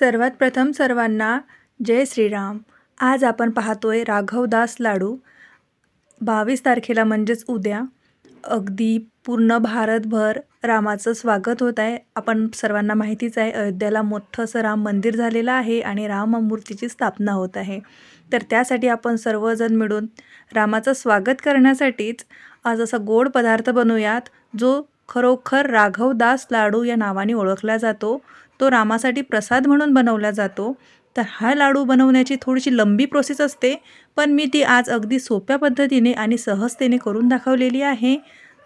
सर्वात प्रथम सर्वांना जय श्रीराम. आज आपण पाहतोय राघवदास लाडू. बावीस तारखेला म्हणजेच उद्या. अगदी पूर्ण भारतभर रामाचं स्वागत होत आहे. आपण सर्वांना माहितीच आहे अयोध्याला मोठं असं राम मंदिर झालेलं आहे आणि राममूर्तीची स्थापना होत आहे. तर त्यासाठी आपण सर्वजण मिळून रामाचं स्वागत करण्यासाठीच आज असा गोड पदार्थ बनवूयात जो खरोखर राघवदास लाडू या नावाने ओळखला जातो. तो रामासाठी प्रसाद म्हणून बनवला जातो. तर हा लाडू बनवण्याची थोडीशी लंबी प्रोसेस असते पण मी ती आज अगदी सोप्या पद्धतीने आणि सहजतेने करून दाखवलेली आहे.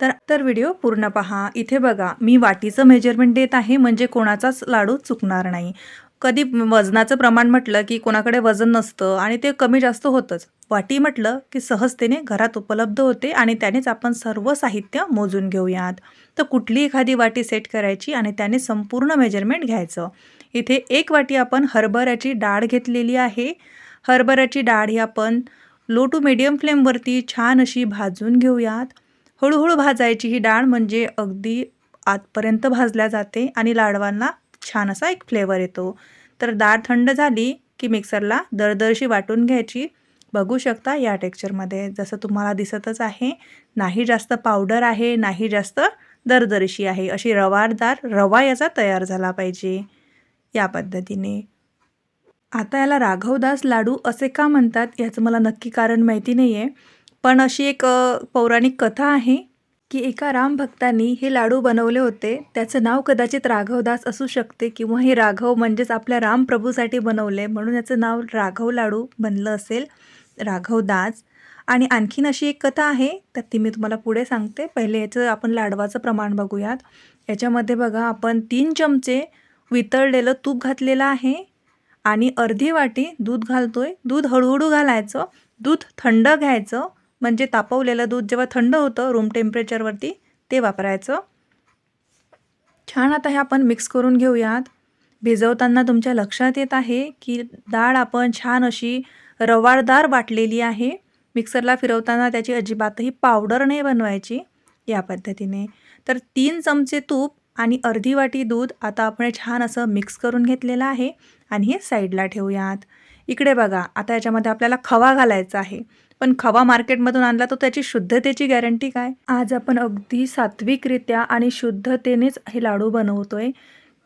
तर तर व्हिडिओ पूर्ण पहा. इथे बघा मी वाटीचं मेजरमेंट देत आहे म्हणजे कोणाचाच लाडू चुकणार नाही. कधी वजनाचं प्रमाण म्हटलं की कोणाकडे वजन नसतं आणि ते कमी जास्त होतंच. वाटी म्हटलं की सहजतेने घरात उपलब्ध होते आणि त्यानेच आपण सर्व साहित्य मोजून घेऊयात. तर कुठली एखादी वाटी सेट करायची आणि त्याने संपूर्ण मेजरमेंट घ्यायचं? इथे एक वाटी आपण हरभऱ्याची डाळ घेतलेली आहे. हरभऱ्याची डाळ ही आपण लो टू मिडियम फ्लेमवरती छान अशी भाजून घेऊयात. हळूहळू भाजायची ही डाळ म्हणजे अगदी आतपर्यंत भाजल्या जाते आणि लाडवांना छान असा एक फ्लेवर येतो. तर डाळ थंड झाली की मिक्सरला दरदरशी वाटून घ्यायची. बघू शकता या टेक्स्चरमध्ये जसं तुम्हाला दिसतच आहे नाही जास्त पावडर आहे नाही जास्त दरदरशी आहे. अशी रवारदार रवा याचा तयार झाला पाहिजे या पद्धतीने. आता याला राघवदास लाडू असे का म्हणतात याचं मला नक्की कारण माहिती नाही आहे पण अशी एक पौराणिक कथा आहे की एका रामभक्तांनी हे लाडू बनवले होते. त्याचं नाव कदाचित राघवदास असू शकते किंवा हे राघव म्हणजेच आपल्या रामप्रभूसाठी बनवले. म्हणून याचं नाव राघव लाडू बनलं असेल. राघव दास. आणि आणखीन अशी एक कथा आहे तर ती मी तुम्हाला पुढे सांगते. पहिले याचं आपण लाडवाचं प्रमाण बघूयात. याच्यामध्ये बघा आपण तीन चमचे वितळलेलं तूप घातलेलं आहे आणि अर्धी वाटी दूध घालतो आहे दूध हळूहळू घालायचं. दूध थंड घ्यायचं. म्हणजे तापवलेलं दूध जेव्हा थंड होतं रूम टेम्परेचरवरती ते वापरायचं. छान आता हे आपण मिक्स करून घेऊयात. भिजवताना तुमच्या लक्षात येत आहे की डाळ आपण छान अशी रवाळदार वाटलेली आहे. मिक्सरला फिरवताना त्याची अजिबातही पावडर नाही बनवायची या पद्धतीने. तर तीन चमचे तूप आणि अर्धी वाटी दूध आता आपण छान असं मिक्स करून घेतलेलं आहे आणि हे साईडला ठेवूयात. इकडे बघा आता याच्यामध्ये आपल्याला खवा घालायचा आहे. पण खवा मार्केटमधून आणला तर त्याची शुद्धतेची गॅरंटी काय? आज आपण अगदी सात्विकरित्या आणि शुद्धतेनेच हे लाडू बनवतोय.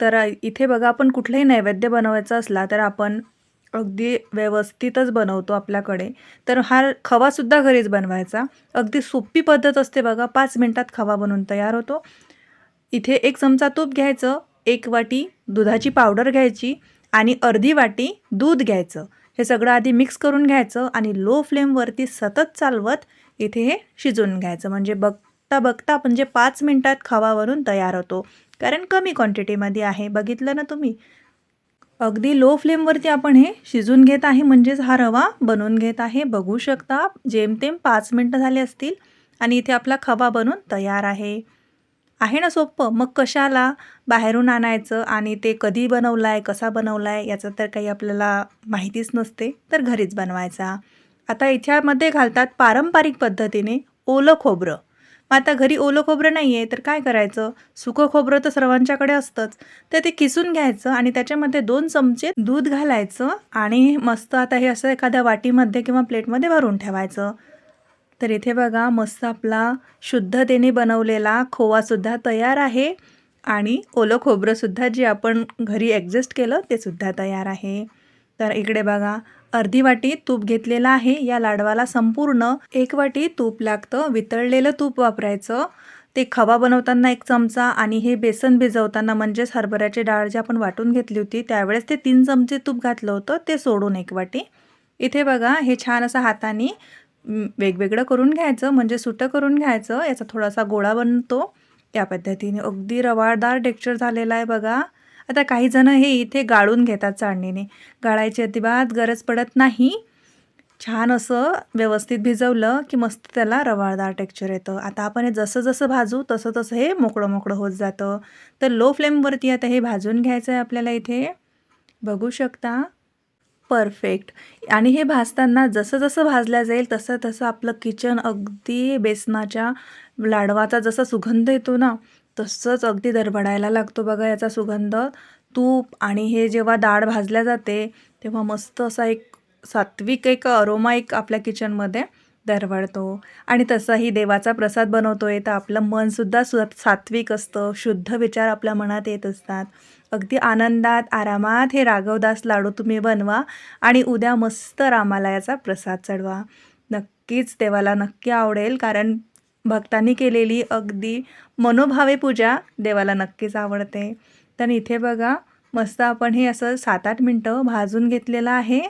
तर इथे बघा आपण कुठलंही नैवेद्य बनवायचा असला तर आपण अगदी व्यवस्थितच बनवतो आपल्याकडे. तर हा खवासुद्धा घरीच बनवायचा. अगदी सोपी पद्धत असते बघा पाच मिनटात खवा बनवून तयार होतो. इथे एक चमचा तूप घ्यायचं एक वाटी दुधाची पावडर घ्यायची आणि अर्धी वाटी दूध घ्यायचं. हे सगळं आधी मिक्स करून घ्यायचं आणि लो फ्लेमवरती सतत चालवत इथे हे शिजवून घ्यायचं. म्हणजे बघता बघता म्हणजे पाच मिनटात खवावरून तयार होतो. कारण कमी क्वांटिटीमध्ये आहे. बघितलं ना तुम्ही? अगदी लो फ्लेमवरती आपण हे शिजून घेत आहे. म्हणजेच हा रवा बनवून घेत आहे. बघू शकता जेमतेम पाच मिनटं झाले असतील आणि इथे आपला खवा बनून तयार आहे. आहे ना सोपं मग कशाला बाहेरून आणायचं आणि ते कधी बनवला आहे कसा बनवला आहे याचं तर काही आपल्याला माहितीच नसते तर घरीच बनवायचा. आता याच्यामध्ये घालतात पारंपरिक पद्धतीने ओलं खोबरं. मग आता घरी ओलं खोबरं नाही आहे तर काय करायचं? सुकं खोबरं तर सर्वांच्याकडे असतंच. तर ते किसून घ्यायचं आणि त्याच्यामध्ये दोन चमचे दूध घालायचं आणि मस्त आता हे असं एखाद्या वाटीमध्ये किंवा प्लेटमध्ये भरून ठेवायचं. तर इथे बघा मस्त आपला शुद्धतेने बनवलेला खोवासुद्धा तयार आहे आणि ओलं खोबरंसुद्धा जे आपण घरी ॲडजस्ट केलं ते सुद्धा तयार आहे. तर इकडे बघा अर्धी वाटी तूप घेतलेलं आहे. या लाडवाला संपूर्ण एक वाटी तूप लागतं. वितळलेलं तूप वापरायचं. ते खवा बनवताना एक चमचा आणि हे बेसन भिजवताना म्हणजेच हरभऱ्याची डाळ जी आपण वाटून घेतली होती त्यावेळेस ते तीन चमचे तूप घातलं होतं. ते सोडून एक वाटी. इथे बघा हे छान असं हाताने वेगवेगळं करून घ्यायचं. म्हणजे सुटं करून घ्यायचं. याचा थोडासा गोळा बनतो. या पद्धतीने. अगदी रवाळदार टेक्स्चर झालेला आहे बघा. आता काही जण हे इथे गाळून घेतात चाळणीने. गाळायची अजिबात गरज पडत नाही. छान असं व्यवस्थित भिजवलं की मस्त त्याला रवाळदार टेक्चर येतं. आता आपण हे जसं जसं भाजू तसं तसं हे मोकळं मोकळं होत जातं. तर लो फ्लेमवरती आता हे भाजून घ्यायचं आहे आपल्याला इथे. बघू शकता. परफेक्ट आणि हे भाजताना जसं जसं भाजल्या जाईल तसं तसं आपलं किचन अगदी बेसनाच्या लाडवाचा जसा सुगंध येतो ना तसंच अगदी दरबडायला लागतो बघा याचा सुगंध. तूप आणि हे जेव्हा डाळ भाजल्या जाते तेव्हा मस्त असा एक सात्विक एक अरोमा एक आपल्या किचनमध्ये दरवळतो. आणि तसाही देवाचा प्रसाद बनवतो आहे तर आपलं मनसुद्धा सु सात्विक असतं शुद्ध विचार आपल्या मनात येत असतात. अगदी आनंदात आरामात हे राघवदास लाडू तुम्ही बनवा आणि उद्या मस्त रामाला याचा प्रसाद चढवा. नक्कीच देवाला नक्की आवडेल कारण भक्तांनी केलेली अगदी मनोभावे पूजा देवाला नक्कीच आवडते. तर इथे बघा मस्त आपण हे असं सात आठ मिनटं भाजून घेतलेलं आहे.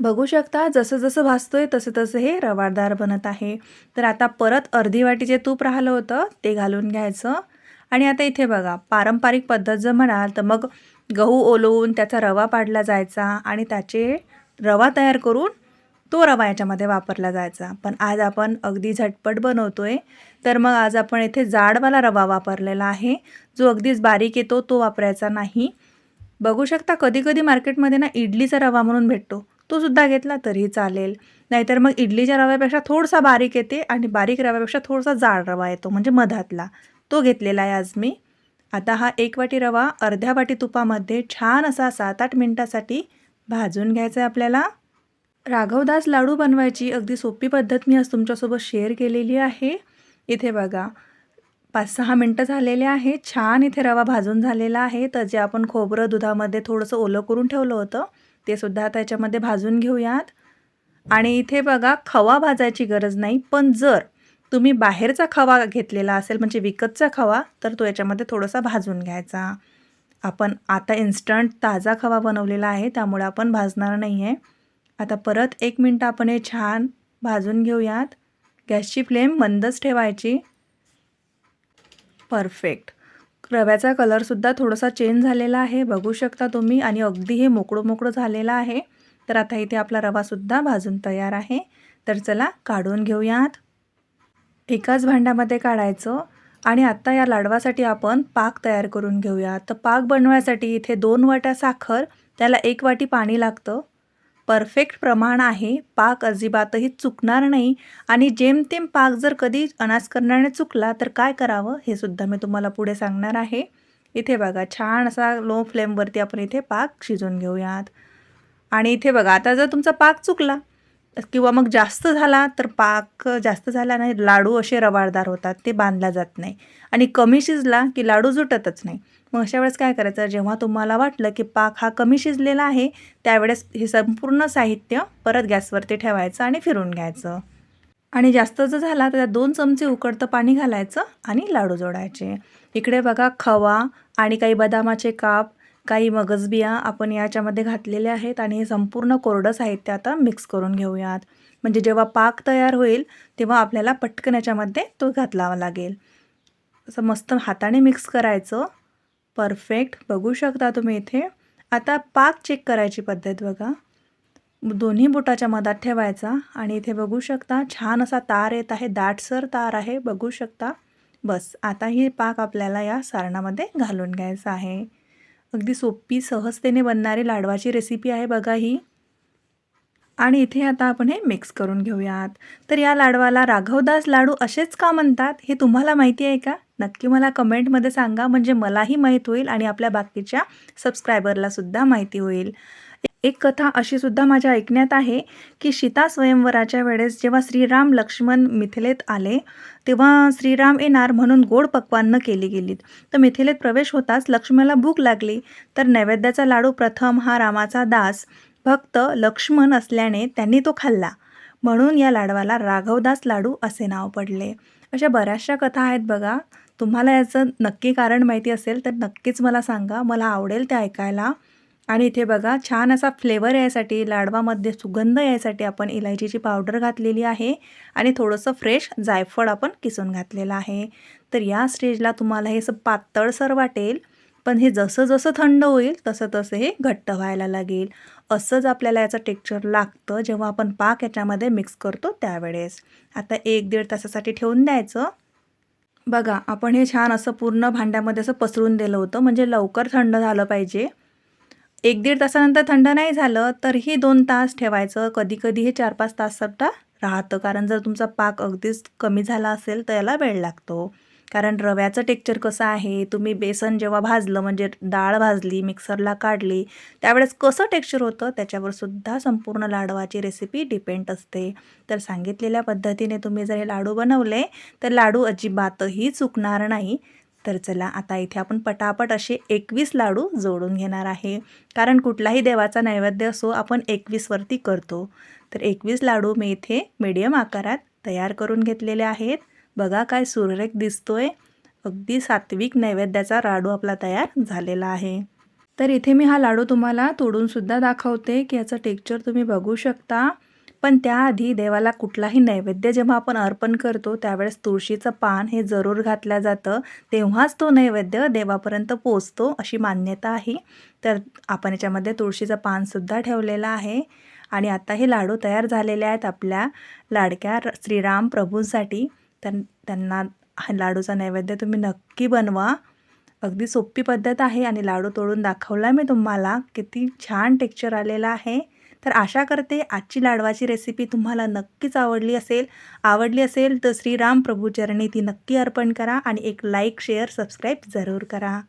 बघू शकता जसं जसं भाजतोय तसं तसं हे रवाळदार बनत आहे. तर आता परत अर्धी वाटी जे तूप राहिलं होतं ते घालून घ्यायचं. आणि आता इथे बघा पारंपरिक पद्धत जर म्हणाल तर मग गहू ओलवून त्याचा रवा पाडला जायचा आणि त्याचे रवा तयार करून तो रवा याच्यामध्ये वापरला जायचा. पण आज आपण अगदी झटपट बनवतो आहे तर मग आज आपण इथे जाडवाला रवा वापरलेला आहे. जो अगदीच बारीक येतो तो वापरायचा नाही. बघू शकता कधी कधी मार्केटमध्ये ना इडलीचा रवा म्हणून भेटतो. तो सुद्धा घेतला तरी चालेल. नाहीतर मग इडलीच्या रव्यापेक्षा थोडासा बारीक येते आणि बारीक रव्यापेक्षा थोडासा जाड रवा येतो म्हणजे मधातला. तो घेतलेला आहे आज मी. आता हा एक वाटी रवा अर्ध्या वाटी तुपामध्ये छान असा सात आठ मिनटासाठी भाजून घ्यायचा आहे आपल्याला. राघवदास लाडू बनवायची अगदी सोपी पद्धत मी आज तुमच्यासोबत शेअर केलेली आहे. इथे बघा पाच सहा मिनटं झालेले आहे छान इथे रवा भाजून झालेला आहे. तर जे आपण खोबरं दुधामध्ये थोडंसं ओलं करून ठेवलं होतं ते सुद्धा आता याच्यामध्ये भाजून घेऊयात. आणि इथे बघा खवा भाजायची गरज नाही पण जर तुम्ही बाहेरचा खवा घेतलेला असेल म्हणजे विकतचा खवा तर तो याच्यामध्ये थोडासा भाजून घ्यायचा. आपण आता इन्स्टंट ताजा खवा बनवलेला आहे त्यामुळे आपण भाजणार नाही आहे आता परत एक मिनटं आपण हे छान भाजून घेऊयात. गॅसची फ्लेम मंदच ठेवायची. परफेक्ट. रव्याचा कलरसुद्धा थोडासा चेंज झालेला आहे. बघू शकता तुम्ही. आणि अगदी हे मोकळं मोकळं झालेलं आहे. तर आता इथे आपला रवासुद्धा भाजून तयार आहे. तर चला काढून घेऊयात. एकाच भांड्यामध्ये काढायचं. आणि आत्ता या लाडवासाठी आपण पाक तयार करून घेऊया तर पाक बनवायसाठी इथे दोन वाट्या साखर त्याला एक वाटी पाणी लागतं. परफेक्ट प्रमाण आहे पाक अजिबातही चुकणार नाही आणि जेमतेम पाक जर कधी अनास करण्याने चुकला तर काय करावं हे सुद्धा मी तुम्हाला पुढे सांगणार आहे. इथे बघा छान असा लो फ्लेमवरती आपण इथे पाक शिजवून घेऊयात. आणि इथे बघा आता जर तुमचा पाक चुकला किंवा मग जास्त झाला तर पाक जास्त झाला नाही लाडू असे रवाळदार होतात ते बांधला जात नाही. आणि कमी शिजला की लाडू जुटतच नाही. मग अशा वेळेस काय करायचं? जेव्हा तुम्हाला वाटलं की पाक हा कमी शिजलेला आहे त्यावेळेस हे संपूर्ण साहित्य परत गॅसवरती ठेवायचं आणि फिरून घ्यायचं. आणि जास्त जर झाला तर त्यात दोन चमचे उकडतं पाणी घालायचं आणि लाडू जोडायचे. इकडे बघा खवा आणि काही बदामाचे काप काही मगजबिया आपण याच्यामध्ये घातलेले आहेत आणि हे संपूर्ण कोरडं साहित्य आता मिक्स करून घेऊयात. म्हणजे जेव्हा पाक तयार होईल तेव्हा आपल्याला पटकन याच्यामध्ये तो घातलावा लागेल. असं मस्त हाताने मिक्स करायचं. परफेक्ट बघू शकता तुम्ही इथे. आता पाक चेक करायची पद्धत बघा. दोन्ही बोटाच्या मधात ठेवायचा आणि इथे बघू शकता छान असा तार येत आहे. दाटसर तार आहे. बघू शकता. बस आता ही पाक आपल्याला या सारणामध्ये घालून घ्यायचा आहे. अगदी सोपी सहजतेने बनणारी लाडवाची रेसिपी आहे बघा ही. आणि इथे आता आपण हे मिक्स करून घेऊयात. तर या लाडवाला राघवदास लाडू असेच का म्हणतात हे तुम्हाला माहिती आहे का? नक्की मला कमेंटमध्ये सांगा म्हणजे मलाही माहीत होईल आणि आपल्या बाकीच्या सबस्क्रायबरलासुद्धा माहिती होईल. एक कथा अशी सुद्धा माझ्या ऐकण्यात आहे की सीता स्वयंवराच्या वेळेस जेव्हा श्रीराम लक्ष्मण मिथिलेत आले तेव्हा श्रीराम येणार म्हणून गोड पक्वान्न केली गेलीत. तर मिथिलेत प्रवेश होताच लक्ष्मणाला भूक लागली. तर नैवेद्याचा लाडू प्रथम हा रामाचा दास भक्त लक्ष्मण असल्याने त्यांनी तो खाल्ला. म्हणून या लाडवाला राघवदास लाडू असे नाव पडले. अशा बऱ्याचशा कथा आहेत बघा. तुम्हाला याचं नक्की कारण माहिती असेल तर नक्कीच मला सांगा. मला आवडेल ते ऐकायला. आणि इथे बघा छान असा फ्लेवर यायसाठी लाडवामध्ये सुगंध यायसाठी आपण इलायचीची पावडर घातलेली आहे. आणि थोडंसं फ्रेश जायफळ आपण किसून घातलेलं आहे. तर या स्टेजला तुम्हाला हे असं पातळसर वाटेल. पण हे जसं जसं थंड होईल तसं तसं हे घट्ट व्हायला लागेल. असंच आपल्याला याचं टेक्स्चर लागतं जेव्हा आपण पाक याच्यामध्ये मिक्स करतो त्यावेळेस. आता एक दीड तासासाठी ठेवून द्यायचं. बघा आपण हे छान असं पूर्ण भांड्यामध्ये असं पसरून दिलं होतं म्हणजे लवकर थंड झालं पाहिजे. एक दीड तासानंतर थंड नाही झालं तरीही दोन तास ठेवायचं. कधी कधी हे चार पाच तास सुद्धा राहतं कारण जर तुमचा पाक अगदीच कमी झाला असेल तर याला वेळ लागतो. कारण रव्याचं टेक्चर कसं आहे तुम्ही बेसन जेव्हा भाजलं म्हणजे डाळ भाजली मिक्सरला काढली त्यावेळेस कसं टेक्स्चर होतं त्याच्यावर सुद्धा संपूर्ण लाडवाची रेसिपी डिपेंड असते. तर सांगितलेल्या पद्धतीने तुम्ही जर हे लाडू बनवले तर लाडू अजिबातही चुकणार नाही. तर चला आता इथे आपण पटापट असे एकवीस लाडू जोडून घेणार आहे. कारण कुठलाही देवाचा नैवेद्य असो आपण एकवीसवरती करतो. तर एकवीस लाडू मी इथे मीडियम आकारात तयार करून घेतलेले आहेत. बघा काय सुरेख दिसतोय. अगदी सात्विक नैवेद्याचा लाडू आपला तयार झालेला आहे. तर इथे मी हा लाडू तुम्हाला तोडूनसुद्धा दाखवते की याचं टेक्चर तुम्ही बघू शकता. पण त्याआधी देवाला कुठलाही नैवेद्य जेव्हा आपण अर्पण करतो त्यावेळेस तुळशीचं पान हे जरूर घातलं जातं. तेव्हाच तो नैवेद्य देवापर्यंत पोचतो अशी मान्यता आहे. तर आपण याच्यामध्ये तुळशीचं पानसुद्धा ठेवलेलं आहे. आणि आता हे लाडू तयार झालेले आहेत आपल्या लाडक्या श्रीराम प्रभूंसाठी. त्यां त्यांना हा लाडूचा नैवेद्य तुम्ही नक्की बनवा. अगदी सोपी पद्धत आहे आणि लाडू तोडून दाखवला मी तुम्हाला. किती छान टेक्स्चर आलेला आहे. तर आशा करते आजची लाडवाची रेसिपी तुम्हाला नक्कीच आवडली असेल. आवडली असेल तर श्रीराम प्रभूचरणी ती नक्की अर्पण करा आणि एक लाईक शेअर सबस्क्राईब जरूर करा.